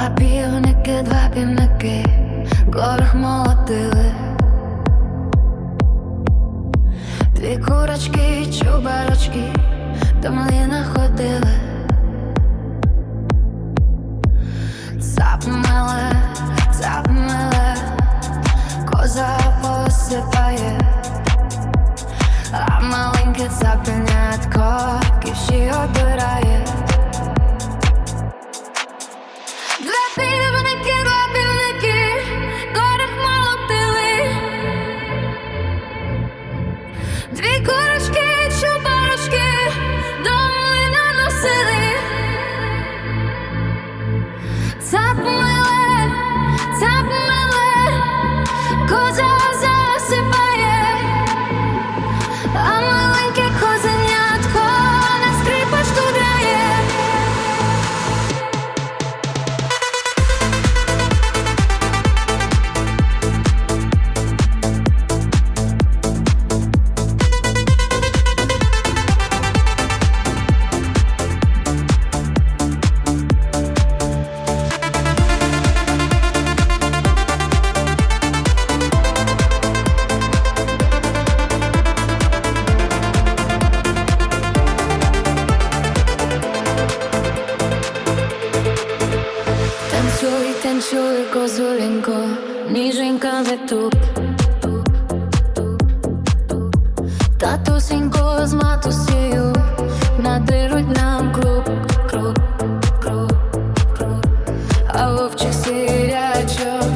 Два півники, два півники, горох молотили. Дві курочки, чубарочки, до млина ходили. Цап Дві курочки, Танцюй, козуленько, ніженька ветуп. Татусенько з матусею надируть нам круг, круг, круг, круг. А вовчик сірячок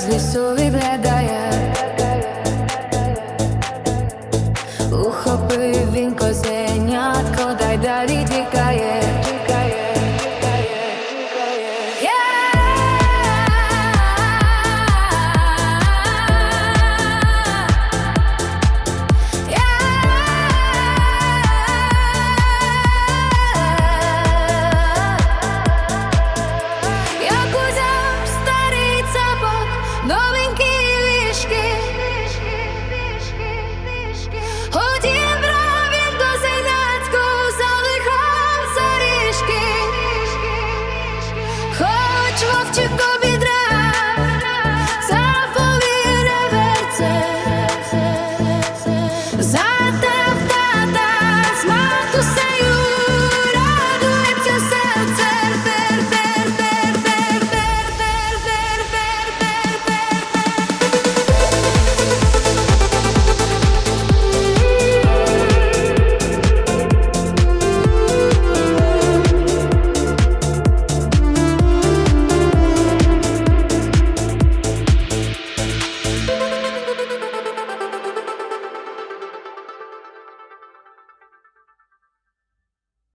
з лісу виглядає. Ухопив він козенятко, дай далі тікає.